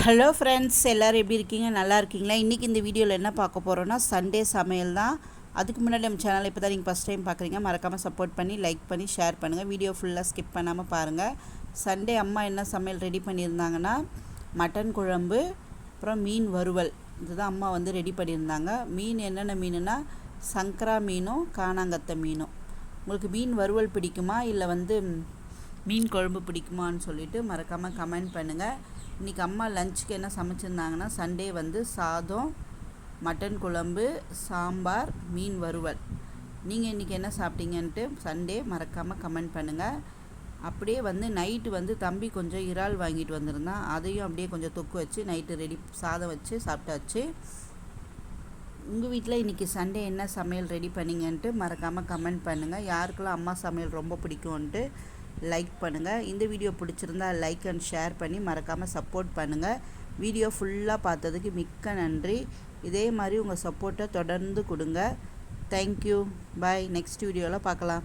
Hello friends எல்லோரும் எப்படி இருக்கீங்க? நல்லா இருக்கீங்களா? இன்றைக்கி இந்த வீடியோவில் என்ன பார்க்க போகிறோன்னா சண்டே சமையல் தான். அதுக்கு முன்னாடி நம்ம சேனலை இப்போ தான் நீங்கள் ஃபஸ்ட் டைம் பார்க்குறீங்க. மறக்காமல் சப்போர்ட் பண்ணி லைக் பண்ணி ஷேர் பண்ணுங்கள் வீடியோ ஃபுல்லாக ஸ்கிப் பண்ணாமல் பாருங்கள் சண்டே அம்மா என்ன சமையல் ரெடி பண்ணியிருந்தாங்கன்னா மட்டன் குழம்பு அப்புறம் மீன் வறுவல். இதுதான் அம்மா வந்து ரெடி பண்ணியிருந்தாங்க. மீன் என்னென்ன மீனுனா சங்கரா மீனும் காணாங்கத்தை மீனும். உங்களுக்கு மீன் வறுவல் பிடிக்குமா? இல்லை வந்து மீன் குழம்பு பிடிக்குமான்னு சொல்லிவிட்டு மறக்காமல் கமெண்ட் பண்ணுங்கள் இன்றைக்கி அம்மா லஞ்சுக்கு என்ன சமைச்சிருந்தாங்கன்னா சண்டே வந்து சாதம் மட்டன் குழம்பு சாம்பார் மீன் வறுவல். நீங்கள் இன்றைக்கி என்ன சாப்பிட்டீங்கன்ட்டு சண்டே மறக்காமல் கமெண்ட் பண்ணுங்கள் அப்படியே வந்து நைட்டு வந்து தம்பி கொஞ்சம் இறால் வாங்கிட்டு வந்திருந்தான். அதையும் அப்படியே கொஞ்சம் தொக்கு வச்சு நைட்டு ரெடி சாதம் வச்சு சாப்பிட்டாச்சு. உங்கள் வீட்டில் இன்றைக்கி சண்டே என்ன சமையல் ரெடி பண்ணிங்கன்ட்டு மறக்காமல் கமெண்ட் பண்ணுங்கள் யாருக்கெல்லாம் அம்மா சமையல் ரொம்ப பிடிக்கும்ன்ட்டு லைக் பண்ணுங்கள் இந்த வீடியோ பிடிச்சிருந்தா லைக் அண்ட் ஷேர் பண்ணி மறக்காமல் சப்போர்ட் பண்ணுங்கள் வீடியோ ஃபுல்லாக பார்த்ததுக்கு மிக்க நன்றி. இதே மாதிரி உங்கள் சப்போர்ட்டை தொடர்ந்து கொடுங்க. தேங்க்யூ பாய் நெக்ஸ்ட் வீடியோவில் பார்க்கலாம்.